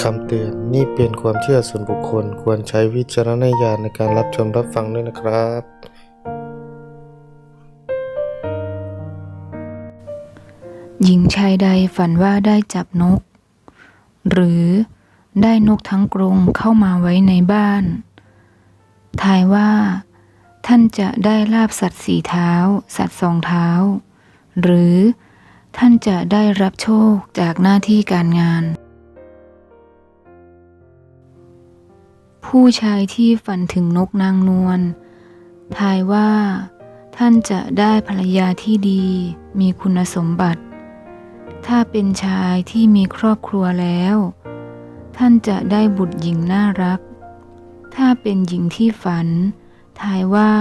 คำเตือนนี่เป็นความเชื่อส่วนบุคคลควรใช้วิจารณญาณในการรับชมรับฟังด้วยนะครับ หญิงชายใดฝันว่าได้จับนก หรือได้นกทั้งกรงเข้ามาไว้ในบ้าน ทายว่า ท่านจะได้ลาบสัตว์สี่เท้า สัตว์สองเท้า หรือท่านจะได้รับโชคจากหน้าที่การงาน ผู้ชายที่ฝันถึงนกนางนวลทายว่า ท่านจะได้ภรรยาที่ดีมีคุณสมบัติ ถ้าเป็นชายที่มีครอบครัวแล้ว ท่านจะได้บุตรหญิงน่ารัก ถ้าเป็นหญิงที่ฝัน ทายว่า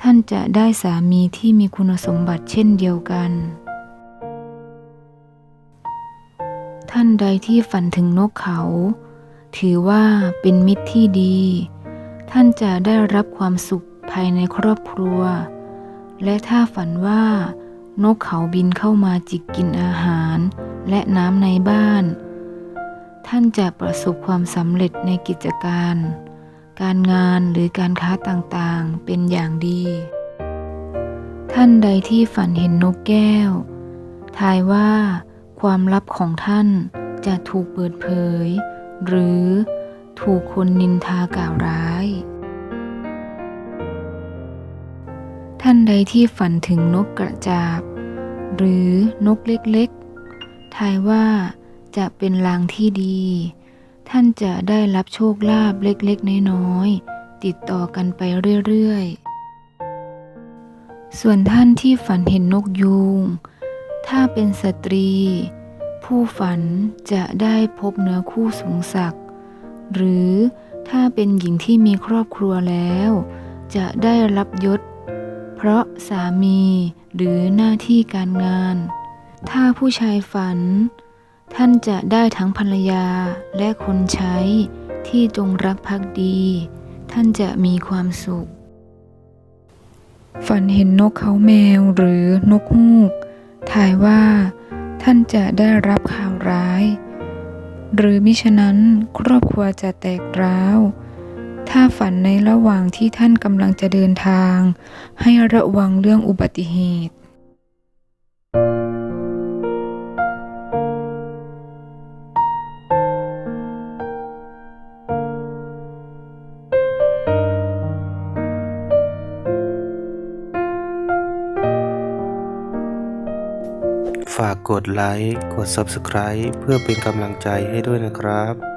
ท่านจะได้สามีที่มีคุณสมบัติเช่นเดียวกัน ท่านใดที่ฝันถึงนกเขา ถือว่าเป็นมิตรที่ดี ท่านจะได้รับความสุขภายในครอบครัว และถ้าฝันว่านกเขาบินเข้ามาจิกกินอาหารและน้ำในบ้าน ท่านจะประสบความสำเร็จในกิจการ การงานหรือการค้าต่างๆเป็นอย่างดี ท่านใดที่ฝันเห็นนกแก้ว ทายว่าความลับของท่านจะถูกเปิดเผย หรือถูกคนนินทากล่าวร้าย ท่านใดที่ฝันถึงนกกระจาบ หรือนกเล็กๆ ทายว่าจะเป็นลางที่ดี ท่านจะได้รับโชคลาภเล็กๆ น้อยๆ ติดต่อกันไปเรื่อยๆ ส่วนท่านที่ฝันเห็นนกยูง ถ้าเป็นสตรี ผู้ฝันจะได้พบเนื้อคู่สูงศักดิ์หรือถ้าเป็นหญิงที่มีครอบครัวแล้ว จะได้รับยศ เพราะสามีหรือหน้าที่การงาน ถ้าผู้ชายฝัน ท่านจะได้ทั้งภรรยาและคนใช้ที่จงรักภักดี ท่านจะมีความสุข ฝันเห็นนกเขาแมวหรือนกฮูก ถ่ายว่า ท่านจะได้รับข่าวร้าย หรือมิฉะนั้นครอบครัวจะแตกร้าว ถ้าฝันในระหว่างที่ท่านกำลังจะเดินทาง ให้ระวังเรื่องอุบัติเหตุ ฝากกดไลค์ กด Subscribe เพื่อเป็นกำลังใจให้ด้วยนะครับ